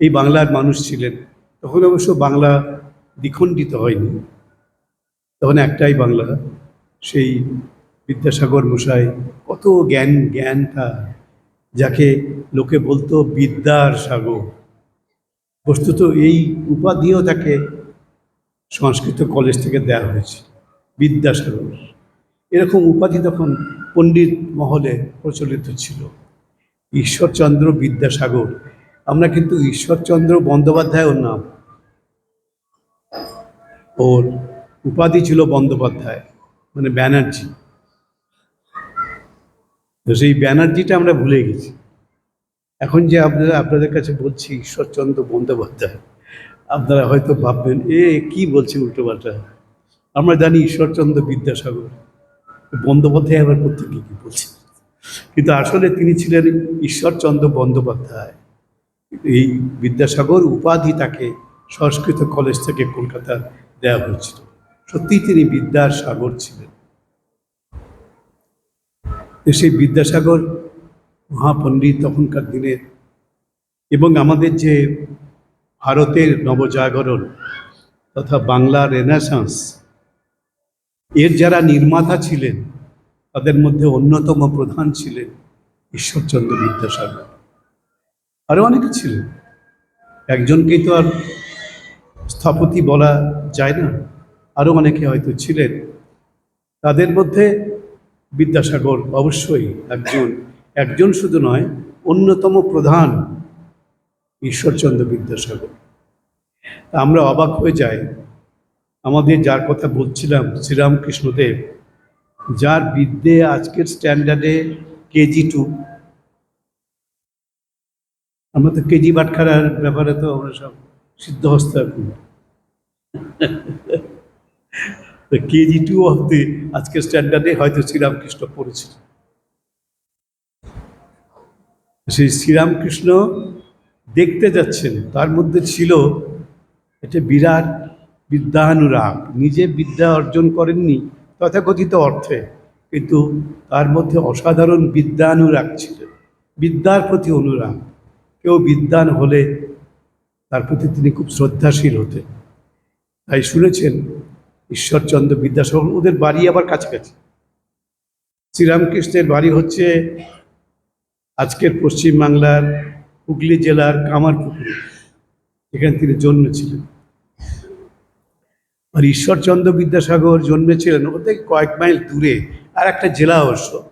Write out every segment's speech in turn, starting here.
এই বাংলার মানুষ ছিলেন, তখন অবশ্য বাংলা দ্বিখণ্ডিত হয়নি। তখন একটাই বাংলা, সেই বিদ্যাসাগর মশাই কত জ্ঞান জ্ঞান যাকে লোকে বলতো বিদ্যার সাগর। বস্তুত এই উপাধিও তাকে সংস্কৃত কলেজ থেকে দেওয়া হয়েছে, বিদ্যাসাগর। এরকম উপাধি তখন পণ্ডিত মহলে প্রচলিত ছিল। ঈশ্বরচন্দ্র বিদ্যাসাগর আমরা কিন্তু ঈশ্বরচন্দ্র বন্দ্যোপাধ্যায় ওর নাম। ওর উপাধি ছিল বন্দ্যোপাধ্যায় মানে ব্যানার্জি। তো সেই ব্যানার্জিটা আমরা ভুলে গেছি। এখন যে আপনারা, আপনাদের কাছে বলছি ঈশ্বরচন্দ্র বন্দ্যোপাধ্যায়, আপনারা হয়তো ভাববেন, এ কি বলছে উল্টোপাল্টা আমরা জানি ঈশ্বরচন্দ্র বিদ্যাসাগর। বন্দ্যোপাধ্যায় আবার প্রত্যেকে কি বলছে? কিন্তু আসলে তিনি ছিলেন ঈশ্বরচন্দ্র বন্দ্যোপাধ্যায়। এই বিদ্যাসাগর উপাধি তাকে সংস্কৃত কলেজ থেকে কলকাতা দেওয়া হয়েছিল। সত্যিই তিনি বিদ্যার সাগর ছিলেন সেই বিদ্যাসাগর মহাপণ্ডিত তখনকার দিনের এবং আমাদের যে ভারতের নবজাগরণ তথা বাংলা রেনেসাঁস, এর যারা নির্মাতা ছিলেন, তাদের মধ্যে অন্যতম প্রধান ছিলেন ঈশ্বরচন্দ্র বিদ্যাসাগর। আরও অনেকে ছিলেন একজনকেই তো আর স্থপতি বলা যায় না। আরও অনেকে হয়তো ছিলেন। তাদের মধ্যে বিদ্যাসাগর অবশ্যই একজন। একজন শুধু নয়, অন্যতম প্রধান ঈশ্বরচন্দ্র বিদ্যাসাগর। আমরা অবাক হয়ে যাই। আমাদের যার কথা বলছিলাম শ্রীরামকৃষ্ণদেব, যার বিদ্যে আজকের স্ট্যান্ডার্ডে কেজি টু আমরা তো কেজি বাটখারার ব্যাপারে তো আমরা সব সিদ্ধহস্ত এখন। কেজি টু অব্দি আজকের স্ট্যান্ডার্ডে হয়তো শ্রীরামকৃষ্ণ পড়েছিল। সেই শ্রীরামকৃষ্ণ দেখতে যাচ্ছেন, তার মধ্যে ছিল এটা বিরাট বিদ্যানুরাগ। নিজে বিদ্যা অর্জন করেননি, তথাকথিত অর্থে, কিন্তু তার মধ্যে অসাধারণ বিদ্যানুরাগ ছিল। বিদ্যার প্রতি অনুরাগ। কেউ বিদ্যান হলে তার প্রতি তিনি খুব শ্রদ্ধাশীল হতেন। তাই শুনেছেন, ঈশ্বরচন্দ্র বিদ্যাসাগর, ওদের বাড়ি আবার কাছাকাছি। শ্রীরামকৃষ্ণের বাড়ি হচ্ছে আজকের পশ্চিমবাংলার হুগলি জেলার কামারপুকুরে। এখানে তিনি জন্মেছিলেন। আর ঈশ্বরচন্দ্র বিদ্যাসাগর জন্মেছিলেন ও থেকে কয়েক মাইল দূরে, আর একটা জেলা অবশ্য,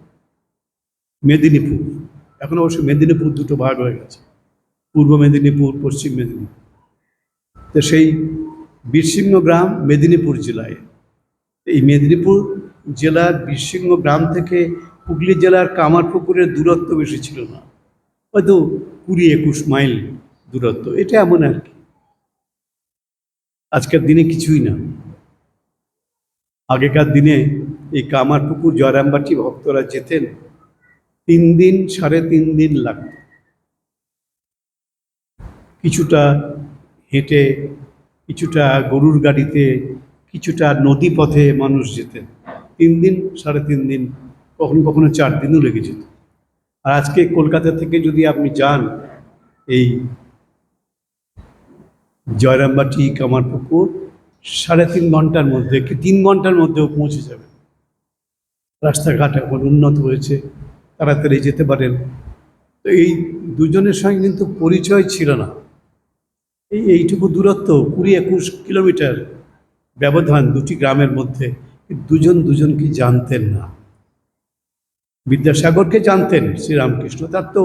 মেদিনীপুর। এখন অবশ্য মেদিনীপুর দুটো ভাগ হয়ে গেছে। পূর্ব মেদিনীপুর, পশ্চিম মেদিনীপুর। তো সেই বীরসিংহ গ্রাম মেদিনীপুর জেলায়। এই মেদিনীপুর জেলার বীরসিংহ গ্রাম থেকে হুগলি জেলার কামারপুকুরের দূরত্ব বেশি ছিল না। হয়তো কুড়ি একুশ মাইল দূরত্ব, এটা এমন আর কি। আজকের দিনে কিছুই না। আগেকার দিনে এই কামারপুকুর, জয়রামবাটি ভক্তরা যেতেন, তিন দিন, সাড়ে তিন দিন লাগত। কিছুটা হেঁটে, কিছুটা গরুর গাড়িতে, কিছুটা নদী পথে মানুষ যেতেন। তিন দিন, সাড়ে তিন দিন, কখনো কখনো চার দিনও লেগে যেত। আর আজকে কলকাতা থেকে যদি আপনি যান, এই জয়রামবাটি, কামারপুকুর, সাড়ে তিন ঘণ্টার মধ্যে কি তিন ঘণ্টার মধ্যেও পৌঁছে যাবে। রাস্তাঘাট এখন উন্নত হয়েছে, তাড়াতাড়ি যেতে পারেন। তো এই দুজনের সঙ্গে কিন্তু পরিচয় ছিল না। এই এইটুকু দূরত্ব কুড়ি একুশ কিলোমিটার ব্যবধান দুটি গ্রামের মধ্যে দুজন দুজনকে জানতেন না। বিদ্যাসাগরকে জানতেন শ্রীরামকৃষ্ণ, তার তো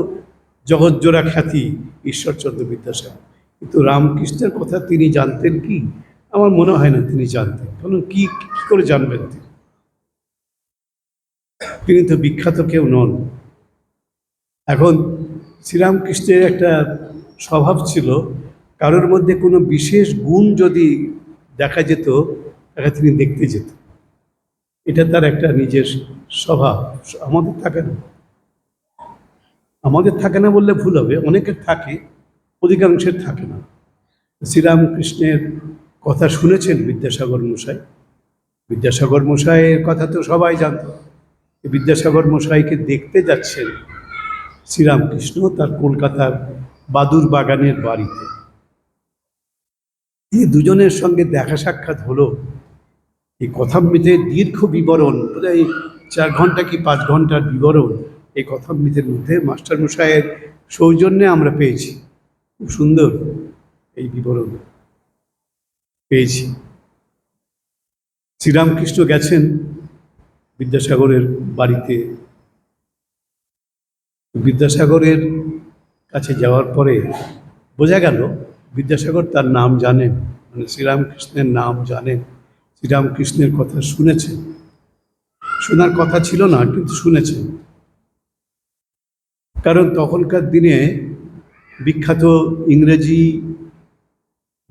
জগৎজোড়া খ্যাতি ঈশ্বরচন্দ্র বিদ্যাসাগর। কিন্তু রামকৃষ্ণের কথা তিনি জানতেন কি? আমার মনে হয় না তিনি জানতেন, কারণ কি কি করে জানবেন তিনি? তিনি তো বিখ্যাত কেউ নন। এখন শ্রীরামকৃষ্ণের একটা স্বভাব ছিল কারোর মধ্যে কোনো বিশেষ গুণ যদি দেখা যেত, তাকে তিনি দেখতে যেত। এটা তার একটা নিজের স্বভাব। আমাদের থাকে না। আমাদের থাকে না বললে ভুল হবে। অনেকের থাকে, অধিকাংশের থাকে না। শ্রীরামকৃষ্ণের কথা শুনেছেন বিদ্যাসাগর মশাই? বিদ্যাসাগর মশাইয়ের কথা তো সবাই জানত। বিদ্যাসাগর মশাইকে দেখতে যাচ্ছেন শ্রীরামকৃষ্ণ তার কলকাতার বাদুর বাগানের বাড়িতে। এই দুজনের সঙ্গে দেখা সাক্ষাৎ হলো। এই কথামৃতের দীর্ঘ বিবরণ, বোধহয় চার ঘণ্টা কি পাঁচ ঘণ্টার বিবরণ, এই কথামৃতের মধ্যে মাস্টারমশাইয়ের সৌজন্যে আমরা পেয়েছি। খুব সুন্দর এই বিবরণ পেয়েছি। শ্রীরামকৃষ্ণ গেছেন বিদ্যাসাগরের বাড়িতে। বিদ্যাসাগরের কাছে যাওয়ার পরে বোঝা গেল বিদ্যাসাগর তার নাম জানেন মানে শ্রীরামকৃষ্ণের নাম জানেন শ্রীরামকৃষ্ণের কথা শুনেছেন শোনার কথা ছিল না, কিন্তু শুনেছেন কারণ তখনকার দিনে বিখ্যাত ইংরেজি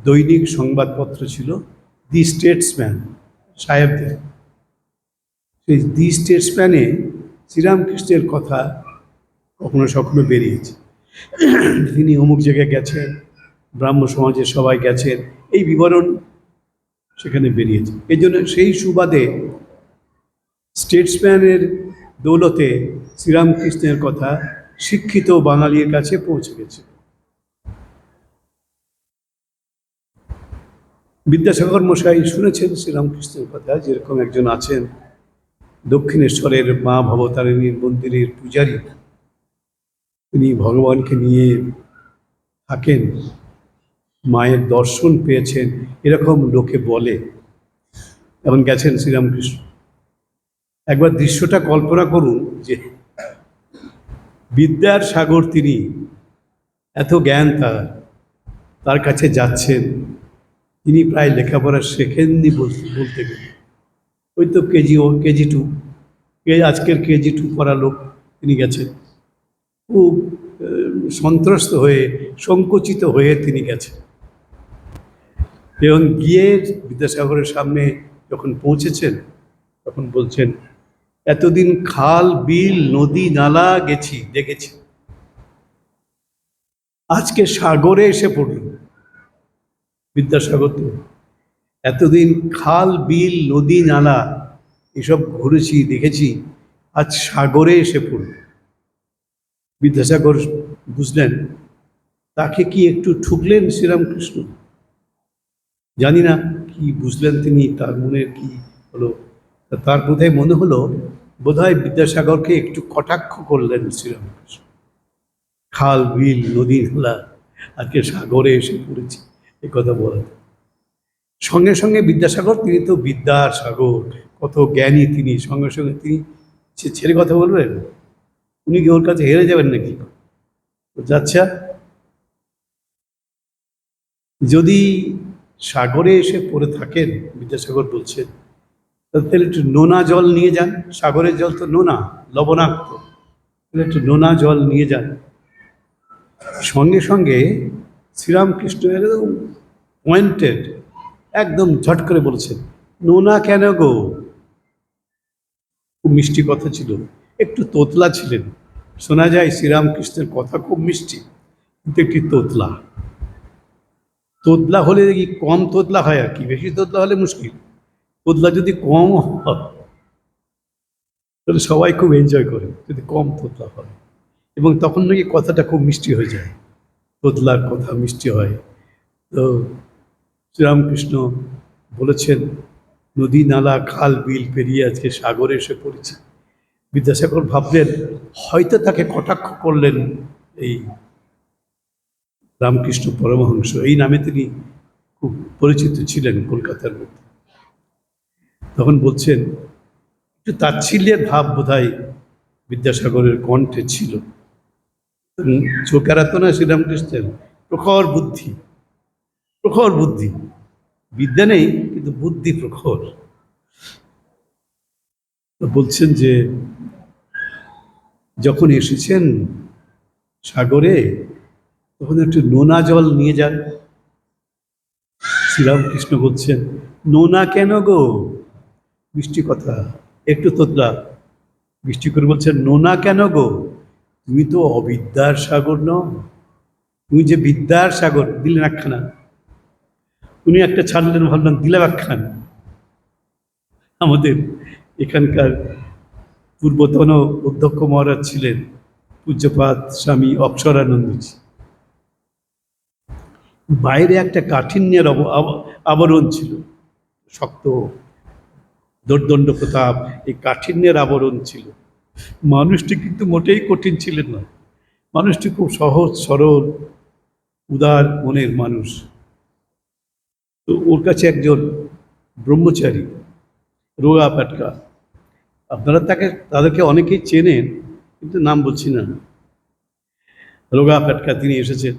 দৈনিক সংবাদপত্র ছিল দি স্টেটসম্যান সাহেবদের। সেই দি স্টেটসম্যানে শ্রীরামকৃষ্ণের কথা কখনো সখনো বেরিয়েছে। তিনি অমুক জায়গায় গেছেন ব্রাহ্ম সমাজের সবাই গেছেন এই বিবরণ সেখানে বেরিয়েছে। এই জন্য সেই সুবাদে স্টেটসম্যানের দৌলতে শ্রীরামকৃষ্ণের কথা শিক্ষিত বাঙালির কাছে পৌঁছে গেছে। বিদ্যাসাগর মশাই শুনেছেন শ্রীরামকৃষ্ণের কথা, যেরকম একজন আছেন দক্ষিণেশ্বরের মা ভবতারিণীর মন্দিরের পূজারী। তিনি ভগবানকে নিয়ে থাকেন। মায়ের দর্শন পেয়েছেন, এরকম লোকে বলে। এবং গেছেন শ্রীরামকৃষ্ণ। একবার দৃশ্যটা কল্পনা করুন যে বিদ্যার সাগর তিনি এত জ্ঞান তার তার কাছে যাচ্ছেন। তিনি প্রায় লেখাপড়া শেখেননি বলতে গেলে। ওই তো কেজি ও, কেজি টু কে আজকের কেজি টু পড়া লোক তিনি গেছেন। খুব সন্ত্রস্ত হয়ে, সংকুচিত হয়ে তিনি গেছেন। এবং গিয়ে বিদ্যাসাগরের সামনে যখন পৌঁছেছেন, তখন বলছেন, এতদিন খাল, বিল, নদী, নালা গেছি, দেখেছি। আজকে সাগরে এসে পড়ল বিদ্যাসাগর তো এতদিন খাল, বিল, নদী, নালা এসব ঘুরেছি, দেখেছি, আজ সাগরে এসে পড়ল বিদ্যাসাগর বুঝলেন, তাকে কি একটু ঠুকলেন শ্রীরামকৃষ্ণ? জানি না কি বুঝলেন তিনি, তার মনের কি হলো? তার বোধহয় মনে হলো, বোধহয় বিদ্যাসাগরকে একটু কটাক্ষ করলেন শ্রীরামকৃষ্ণ। খাল, বিল, নদী, নালা আজকে সাগরে এসে পড়েছি, এ কথা বলা সঙ্গে সঙ্গে বিদ্যাসাগর, তিনি তো বিদ্যার সাগর কত জ্ঞানী তিনি। সঙ্গে সঙ্গে তিনি সে- ছেড়ে কথা বলবেন? উনি কি ওর কাছে হেরে যাবেন নাকি? যাচ্ছা। যদি সাগরে এসে পড়ে থাকেন, বিদ্যাসাগর বলছেন, তাহলে একটু নোনা জল নিয়ে যান, সাগরের জল তো নোনা, লবণাক্ত, তাহলে একটু নোনা জল নিয়ে যান। সঙ্গে সঙ্গে শ্রীরামকৃষ্ণ একদম পয়েন্টেড একদম ঝট করে বলেছেন, নোনা কেন গো? খুব মিষ্টি কথা ছিল, একটু তোতলা ছিলেন। শোনা যায় শ্রীরামকৃষ্ণের কথা খুব মিষ্টি, কিন্তু একটি তোতলা। তোতলা হলে কি কম তোতলা হয় আর কি, বেশি তোতলা হলে মুশকিল। তোতলা যদি কম হয়, তাহলে সবাই খুব এনজয় করে, যদি কম তোতলা হয়। এবং তখন নাকি কথাটা খুব মিষ্টি হয়ে যায়, তোতলার কথা মিষ্টি হয়। তো শ্রীরামকৃষ্ণ বলেছেন, নদী, নালা, খাল, বিল পেরিয়ে আজকে সাগরে এসে পড়েছে। বিদ্যাসাগর ভাবলেন, হয়তো তাকে কটাক্ষ করলেন এই রামকৃষ্ণ পরমহংস এই নামে তিনি খুব পরিচিত ছিলেন কলকাতার মধ্যে। তখন বলছেন একটু তাচ্ছিল্যের ভাব বোধহয় বিদ্যাসাগরের কণ্ঠে ছিল। উম, চোখ এড়াতো না শ্রীরামকৃষ্ণের প্রখর বুদ্ধি প্রখর বুদ্ধি। বিদ্যা নেই কিন্তু বুদ্ধি প্রখর। তো বলছেন যে যখন এসেছেন সাগরে তখন একটু নোনা জল নিয়ে যান। শ্রীরামকৃষ্ণ বলছেন, নোনা কেন গো? মিষ্টি কথা, একটু তোতলা। মিষ্টি করে বলছেন, নোনা কেন গো? তুমি তো অবিদ্যার সাগর নও। তুমি যে বিদ্যার সাগর, দিলেন একখানা। উনি একটা ছাড়লেন ভাবলাম দিলাম একখান। আমাদের এখানকার পূর্বতন অধ্যক্ষ মহারাজ ছিলেন পূজ্যপাত স্বামী অক্ষরানন্দজি বাইরে একটা কাঠিন্যের আবরণ ছিল। শক্ত দোর্দণ্ড প্রতাপ, এই কাঠিন্যের আবরণ ছিল। মানুষটি কিন্তু মোটেই কঠিন ছিলেন না। মানুষটি খুব সহজ, সরল, উদার মনের মানুষ। তো ওর কাছে একজন ব্রহ্মচারী রোগা পাটকা। আপনারা তাকে, তাদেরকে অনেকেই চেনেন, কিন্তু নাম বলছি না। রোগা পাটকা, তিনি এসেছেন।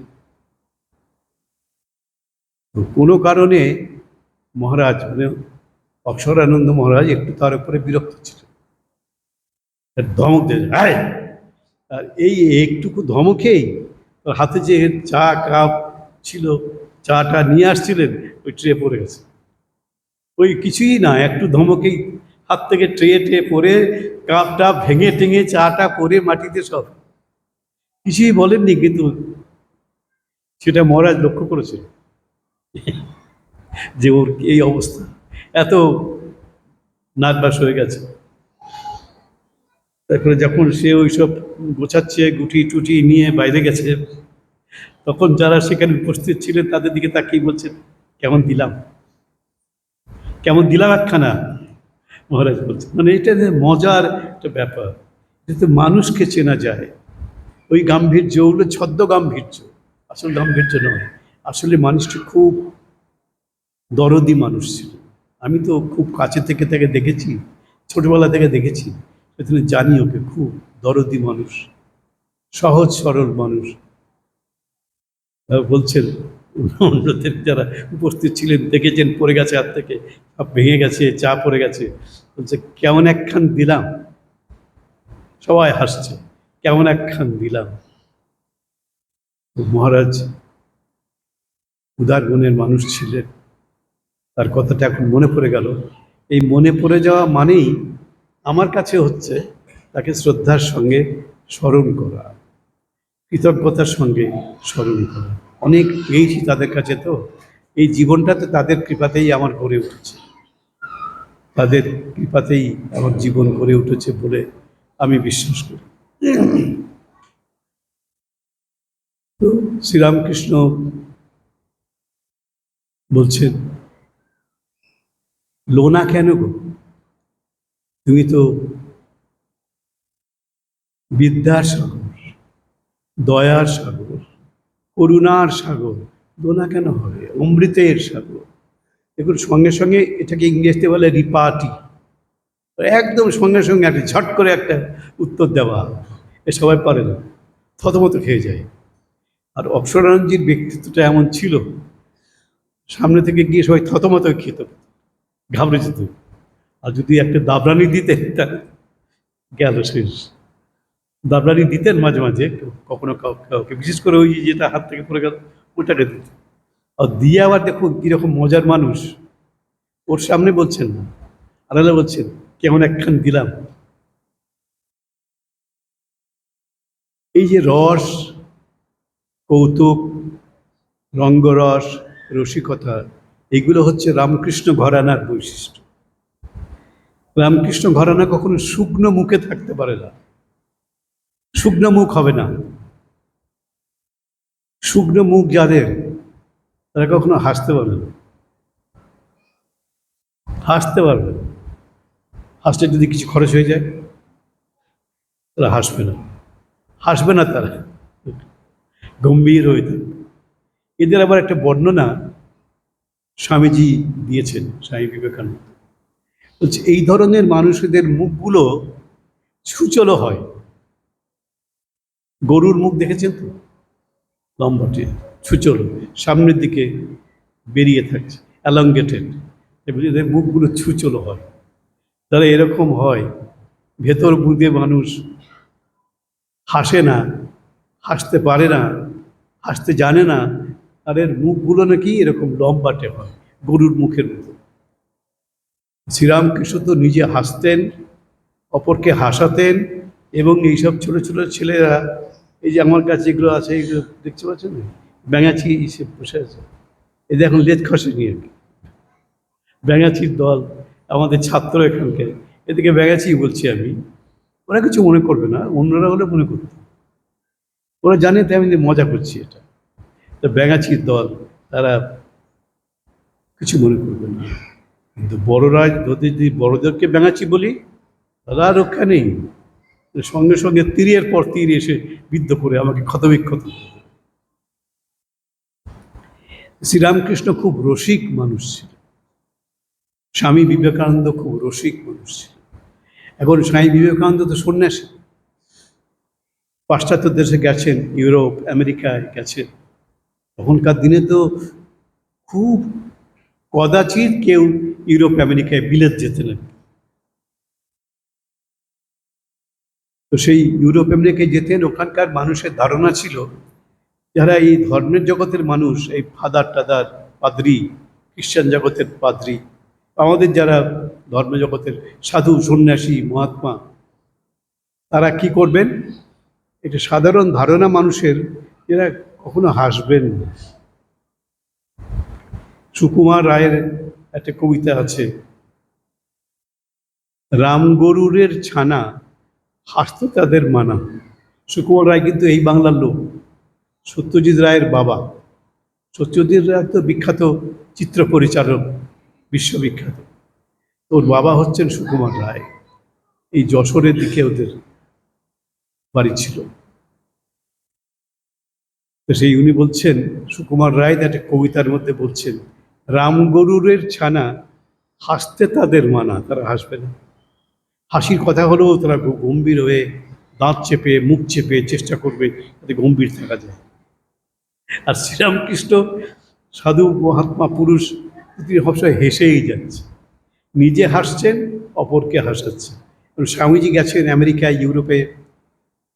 কোনো কারণে মহারাজ মানে অক্ষরানন্দ মহারাজ একটু তার উপরে বিরক্ত ছিল ধমক দিয়ে আয় আর এই একটুকু ধমকেই তার হাতে যে চা কাপ ছিল চাটা নিয়ে আসছিলেন, ওই ট্রে পড়ে গেছে। ওই কিছুই না, একটু ধমকেই হাত থেকে ট্রে ট্রে পরে কাপটা ভেঙে টেঙে চাটা পরে মাটিতে সব। কিছুই বলেননি, কিন্তু সেটা মহারাজ লক্ষ্য করেছে যে ওর এই অবস্থা। এত নার্ভাস হয়ে গেছে। তারপরে যখন সে ওইসব গোছাচ্ছে, গুটি টুটি নিয়ে বাইরে গেছে, তখন যারা সেখানে উপস্থিত ছিলেন, তাদের দিকে তাকিয়ে বলছেন, কেমন দিলাম? কেমন দিলাম একখানা? মহারাজ বলছেন মানে এটা যে মজার একটা ব্যাপার। এতে মানুষকে চেনা যায়। ওই গাম্ভীর্য ওগুলো ছদ্ম গাম্ভীর্য আসল গাম্ভীর্য নয়। আসলে মানুষটি খুব দরদি মানুষ ছিল। আমি তো খুব কাছে থেকে তাকে দেখেছি, ছোটবেলা থেকে দেখেছি। সেখানে জানি ওকে খুব দরদি মানুষ, সহজ সরল মানুষ। বলছেন অন্যদের যারা উপস্থিত ছিলেন, দেখেছেন পড়ে গেছে হাত থেকে, সব ভেঙে গেছে, চা পড়ে গেছে। বলছে, কেমন একখান দিলাম? সবাই হাসছে, কেমন একখান দিলাম? মহারাজ উদার গুণের মানুষ ছিলেন। তার কথাটা এখন মনে পড়ে গেল। এই মনে পড়ে যাওয়া মানেই আমার কাছে হচ্ছে তাকে শ্রদ্ধার সঙ্গে স্মরণ করা, কৃতজ্ঞতার সঙ্গে স্মরণ করা। অনেক পেয়েছি তাদের কাছে তো। এই জীবনটা তো তাদের কৃপাতেই আমার গড়ে উঠেছে। তাদের কৃপাতেই আমার জীবন গড়ে উঠেছে বলে আমি বিশ্বাস করি। তো শ্রীরামকৃষ্ণ বলছেন লোনা কেন গো? তুমি তো বিদ্যার সাগর, দয়ার সাগর, করুণার সাগর লোনা কেন হবে অমৃতের সাগর। দেখুন, সঙ্গে সঙ্গে এটাকে ইংরেজিতে বলে রিপাটি। একদম সঙ্গে সঙ্গে একটা ঝট করে একটা উত্তর দেওয়া। এ সবাই পারে না, থতমত খেয়ে যায়। আর অপসরানন্দজির ব্যক্তিত্বটা এমন ছিল সামনে থেকে গিয়ে সবাই থতমত খেত, ঘাবড়ে যেত। আর যদি একটা দাবরানি দিতেন, তাহলে গেল শেষ। দাবরানি দিতেন মাঝে মাঝে কখনো কাউকে, বিশেষ করে ওই যেটা হাত থেকে পড়ে গেল, ওটাকে দিত আর দিয়ে আবার দেখো কীরকম মজার মানুষ। ওর সামনে বলছেন না আলাদা বলছেন, কেমন একখান দিলাম। এই যে রস, কৌতুক, রঙ্গরস রসিকতা, এগুলো হচ্ছে রামকৃষ্ণ ঘরানার বৈশিষ্ট্য। রামকৃষ্ণ ঘরানা কখনো শুকনো মুখে থাকতে পারে না। শুকনো মুখ হবে না। শুকনো মুখ যাদের, তারা কখনো হাসতে পারবে না। হাসতে পারবে। হাসতে যদি কিছু খরচ হয়ে যায়, তারা হাসবে না। হাসবে না তারা। গম্ভীর হয়ে থাকবে। এদের আবার একটা বর্ণনা স্বামীজি দিয়েছেন, স্বামী বিবেকানন্দ। বলছে, এই ধরনের মানুষদের মুখগুলো সুচলো হয়। গরুর মুখ দেখেছেন তো? লম্বাটে ছুচলো সামনের দিকে বেরিয়ে থাকছে অ্যালঙ্গেটেড এদের মুখগুলো ছুচলো হয়। তাহলে এরকম হয়, ভেতর বুঝে মানুষ হাসে না, হাসতে পারে না, হাসতে জানে না আর এর মুখগুলো নাকি এরকম লম্বাটে হয় গরুর মুখের মতো। শ্রীরামকৃষ্ণ তো নিজে হাসতেন, অপরকে হাসাতেন, এবং এইসব ছোট ছোট ছেলেরা, এই যে আমার কাছে এগুলো আছে, এগুলো দেখতে পাচ্ছেন ব্যাঙাচি এসে বসে আছে। এদের এখন লেজ খসেনি আর কি ব্যাঙাচির দল, আমাদের ছাত্র এখানকার। এদিকে ব্যাঙাচি বলছি আমি, ওরা কিছু মনে করবে না, অন্যরা হলে মনে করতো ওরা জানে তাই আমি মজা করছি এটা। ব্যাঙাচির দল, তারা কিছু মনে করবে না। কিন্তু বড়রা যদি যদি বড়দেরকে ব্যাঙাচ্ছি বলি, তারা রক্ষা নেই। সঙ্গে সঙ্গে তীরের পর তীর এসে বিদ্ধ করে আমাকে ক্ষতবিক্ষত শ্রীরামকৃষ্ণ খুব রসিক মানুষ ছিল স্বামী বিবেকানন্দ খুব রসিক মানুষ ছিল এখন স্বামী বিবেকানন্দ তো সন্ন্যাসী। পাশ্চাত্য দেশে গেছেন, ইউরোপ, আমেরিকায় গেছেন। তখনকার দিনে তো খুব কদাচিৎ কেউ ইউরোপ আমেরিকায় বিলেত যেতেন তো সেই ইউরোপ আমেরিকায় যেতেন, ওখানকার মানুষের ধারণা ছিল যারা এই ধর্মের জগতের মানুষ, এই ফাদার টাদার পাদ্রি খ্রিস্টান জগতের পাদ্রি, আমাদের যারা ধর্ম জগতের সাধু, সন্ন্যাসী, মহাত্মা, তারা কি করবেন? এটা সাধারণ ধারণা মানুষের, এরা কখনো হাসবেন না। সুকুমার রায়ের একটা কবিতা আছে রামগরুরের ছানা, হাসত তাদের মানা। সুকুমার রায় কিন্তু এই বাংলার লোক। সত্যজিৎ রায়ের বাবা। সত্যজিৎ রায় তো বিখ্যাত চিত্র পরিচালক, বিশ্ববিখ্যাত। ওর বাবা হচ্ছেন সুকুমার রায়। এই যশোরের দিকে ওদের বাড়ি ছিল। তো সেই উনি বলছেন, সুকুমার রায় একটা কবিতার মধ্যে বলছেন রামগরুরের ছানা হাসতে তাদের মানা, তারা হাসবে না। হাসির কথা হলেও তারা গম্ভীর হয়ে দাঁত চেপে, মুখ চেপে চেষ্টা করবে যাতে গম্ভীর থাকা যায়। আর শ্রীরামকৃষ্ণ সাধু মহাত্মা পুরুষ, তিনি সবসময় হেসেই যাচ্ছে। নিজে হাসছেন, অপরকে হাসাচ্ছেন স্বামীজি গেছেন আমেরিকায়, ইউরোপে,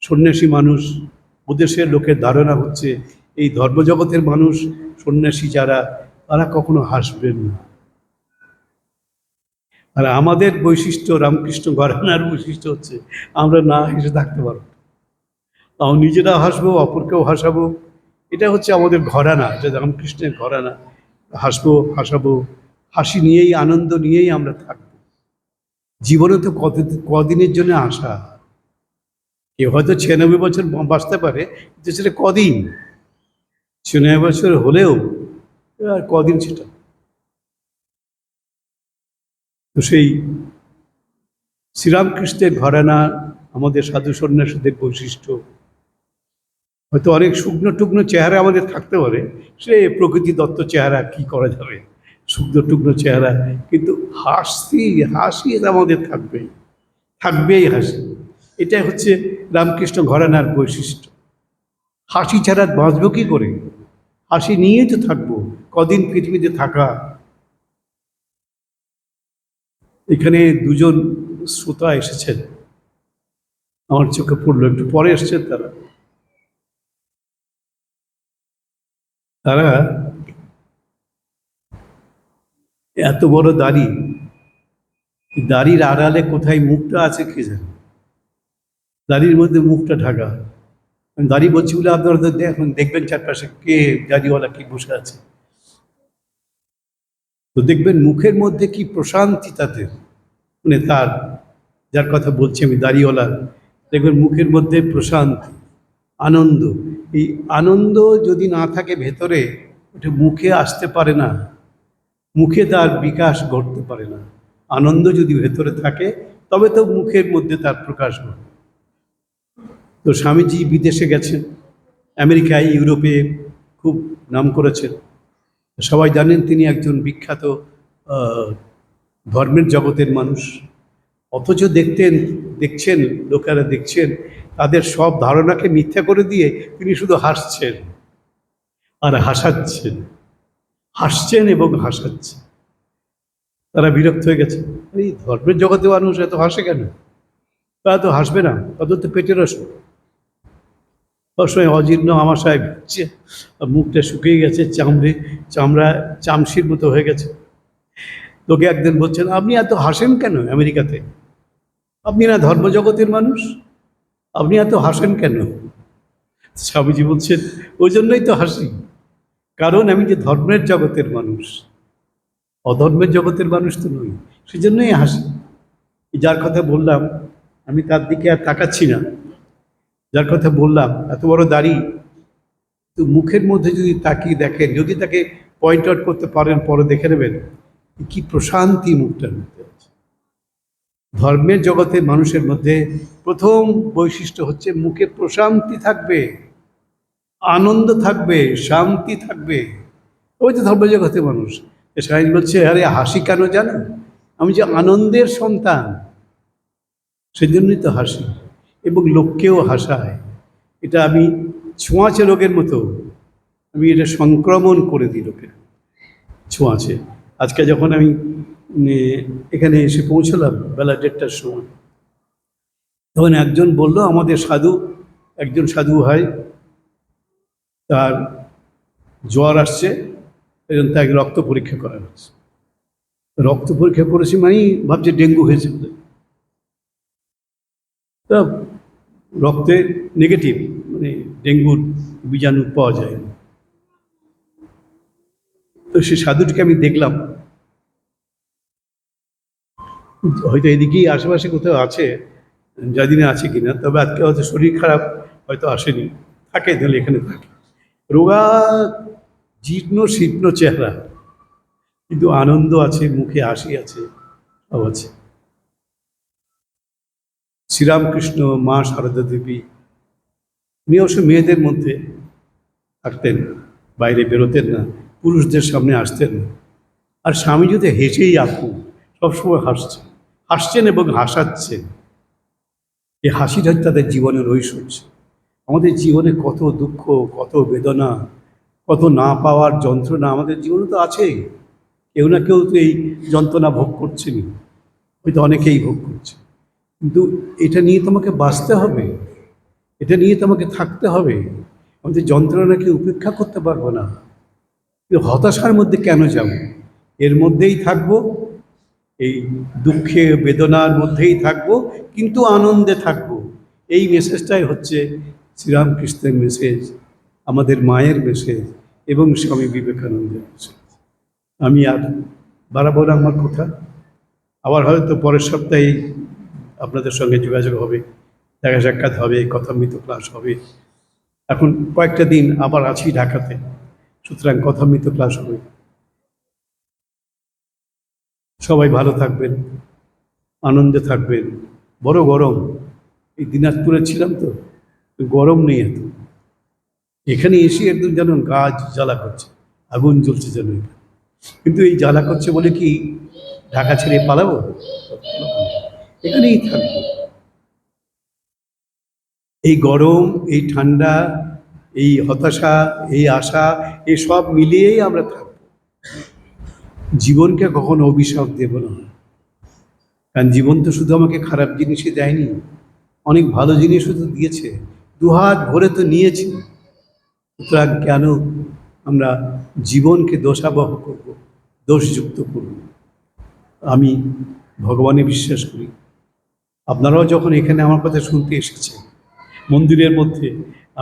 সন্ন্যাসী মানুষ ওদেশের লোকের ধারণা হচ্ছে এই ধর্মজগতের মানুষ, সন্ন্যাসী যারা, তারা কখনো হাসবেন না। আর আমাদের বৈশিষ্ট্য রামকৃষ্ণ ঘরানার বৈশিষ্ট্য হচ্ছে, আমরা না হেসে থাকতে পারব। তাও নিজেরা হাসবো, অপরকেও হাসাবো। এটা হচ্ছে আমাদের ঘরানা এটা রামকৃষ্ণের ঘরানা। হাসবো, হাসাবো, হাসি নিয়েই, আনন্দ নিয়েই আমরা থাকব। জীবনে তো কত, কদিনের জন্য আসা? কেউ হয়তো ছিয়ানব্বই বছর বাঁচতে পারে, কিন্তু সেটা কদিন? ছিয়ানব্বই বছর হলেও আর কদিন সেটা? তো সেই শ্রীরামকৃষ্ণের ঘরানা আমাদের সাধু সন্ন্যাসীদের বৈশিষ্ট্য। হয়তো অনেক শুকনো টুকনো চেহারা আমাদের থাকতে পারে, সে প্রকৃতি দত্ত চেহারা কি করা যাবে? শুকনো টুকনো চেহারা, কিন্তু হাসি হাসি আমাদের থাকবেই থাকবেই হাসি। এটা হচ্ছে রামকৃষ্ণ ঘরানার বৈশিষ্ট্য। হাসি ছাড়া বাঁচবো কি করে? হাসি নিয়েই তো থাকব, কদিন পৃথিবীতে থাকা। এখানে দুজন শ্রোতা এসেছেন। আমার চোখে পড়ল, একটু পরে এসছেন তারা। তারা এত বড় দাড়ি দাড়ির আড়ালে কোথায় মুখটা আছে কে জানে? দাড়ির মধ্যে মুখটা ঢাকা। দাড়ি বলছি বলে আপনারা এখন দেখবেন চারপাশে কে দাড়িওয়ালা কি বসে আছে। তো দেখবেন মুখের মধ্যে কি প্রশান্তি তাদের মানে তার, যার কথা বলছি আমি, দাড়িওয়ালা, দেখবেন মুখের মধ্যে প্রশান্তি, আনন্দ। এই আনন্দ যদি না থাকে ভেতরে, ওটা মুখে আসতে পারে না। মুখে তার বিকাশ ঘটতে পারে না। আনন্দ যদি ভেতরে থাকে, তবে তো মুখের মধ্যে তার প্রকাশ ঘটে। তো স্বামীজি বিদেশে গেছেন, আমেরিকায়, ইউরোপে খুব নাম করেছেন। সবাই জানেন তিনি একজন বিখ্যাত ধর্মের জগতের মানুষ। অথচ দেখতেন, দেখছেন, লোকেরা দেখছেন, তাদের সব ধারণাকে মিথ্যা করে দিয়ে তিনি শুধু হাসছেন আর হাসাচ্ছেন। হাসছেন এবং হাসাচ্ছেন। তারা বিরক্ত হয়ে গেছে এই ধর্মের জগতে মানুষ এত হাসে কেন? তারা তো হাসবে না, তাদের তো পেটের অসুখ সবসময় অজীর্ণ ভুগছে আর মুখটা শুকিয়ে গেছে, চামড়ে, চামড়া চামড়ির মতো হয়ে গেছে। লোকে একদিন বলছেন, আপনি এত হাসেন কেন আমেরিকাতে? আপনি না ধর্মজগতের মানুষ? আপনি এত হাসেন কেন? স্বামীজি বলছেন, ওই জন্যই তো হাসি। কারণ আমি যে ধর্মের জগতের মানুষ, অধর্মের জগতের মানুষ তো নই, সেজন্যই হাসি। যার কথা বললাম, আমি তার দিকে আর তাকাচ্ছি না। যার কথা বললাম, এত বড় দাড়ি। তো মুখের মধ্যে যদি তাকিয়ে দেখেন, যদি তাকে পয়েন্ট আউট করতে পারেন, পরে দেখে নেবেন কি প্রশান্তি মুখটার মধ্যে আছে। ধর্মের জগতে মানুষের মধ্যে প্রথম বৈশিষ্ট্য হচ্ছে মুখে প্রশান্তি থাকবে, আনন্দ থাকবে, শান্তি থাকবে। ওই তো ধর্ম জগতে মানুষ সাইন বলছে, আরে, হাসি কেন জানো? আমি যে আনন্দের সন্তান, সেজন্যই তো হাসি। এবং লোককেও হাসায় এটা আমি ছোঁয়াচে রোগের মতো, আমি এটা সংক্রমণ করে দিই লোকে ছোঁয়াচে। আজকে যখন আমি এখানে এসে পৌঁছলাম বেলা দেড়টার সময়, তখন একজন বলল, আমাদের সাধু, একজন সাধু হয় তার জ্বর আসছে, এবং তাকে রক্ত পরীক্ষা করা হচ্ছে। রক্ত পরীক্ষা করেছি মানেই ভাবছে ডেঙ্গু হয়েছে। তা রক্তে নেগেটিভ মানে ডেঙ্গুর বীজাণু পাওয়া যায়। তো সে সাধুটিকে আমি দেখলাম। হয়তো এদিকেই আশেপাশে কোথাও আছে জানি না আছে কিনা, তবে আজকে হয়তো শরীর খারাপ, হয়তো আসেনি। থাকে, তাহলে এখানে থাকে। রোগা জীর্ণ, শীর্ণ চেহারা। কিন্তু আনন্দ আছে, মুখে হাসি আছে, সব আছে। শ্রীরামকৃষ্ণ মা সারদা দেবী। উনি অবশ্য মেয়েদের মধ্যে থাকতেন বাইরে বেরোতেন না, পুরুষদের সামনে আসতেন না। আর স্বামী যদি হেসেই আপু সবসময় হাসছেন হাসছেন এবং হাসাচ্ছেন। এই হাসিটা তাদের জীবনের ঐশ্বর্য। আমাদের জীবনে কত দুঃখ, কত বেদনা, কত না পাওয়ার যন্ত্রণা আমাদের জীবনে তো আছেই। কেউ না কেউ তো এই যন্ত্রণা ভোগ করছেনই। হয়তো অনেকেই ভোগ করছে কিন্তু এটা নিয়ে তোমাকে বাঁচতে হবে। এটা নিয়ে তোমাকে থাকতে হবে। আমাদের যন্ত্রণাকে উপেক্ষা করতে পারব না। হতাশার মধ্যে কেন যাব? এর মধ্যেই থাকব, এই দুঃখে, বেদনার মধ্যেই থাকব, কিন্তু আনন্দে থাকব। এই মেসেজটাই হচ্ছে শ্রীরামকৃষ্ণের মেসেজ আমাদের মায়ের মেসেজ এবং স্বামী বিবেকানন্দের মেসেজ আমি আর বাড়াবো না আমার কথা। আবার হয়তো পরের সপ্তাহে আপনাদের সঙ্গে যোগাযোগ হবে, দেখা সাক্ষাৎ হবে কথামৃত ক্লাস হবে। এখন কয়েকটা দিন আবার আছি ঢাকাতে, সুতরাং কথামৃত ক্লাস হবে। সবাই ভালো থাকবেন, আনন্দে থাকবেন। বড় গরম, এই দিনাজপুরে ছিলাম তো, গরম নেই এত। এখানে এসে একদম যেন গাছ জ্বালা করছে, আগুন জ্বলছে যেন। কিন্তু এই জ্বালা করছে বলে কি ঢাকা ছেড়ে পালাবো? এখানেই থাকব। এই গরম, এই ঠান্ডা, এই হতাশা, এই আশা সব মিলিয়েই আমরা থাকব। জীবনকে কখনো অভিশাপ দেব না। কারণ জীবন তো শুধু আমাকে খারাপ জিনিসই দেয়নি, অনেক ভালো জিনিসও তো দিয়েছে, দুহাত ভরে তো নিয়েছি। সুতরাং কেন আমরা জীবনকে দোষাবহ করব, দোষযুক্ত করব? আমি ভগবানে বিশ্বাস করি। আপনারাও যখন এখানে আমার কথা শুনতে এসেছেন মন্দিরের মধ্যে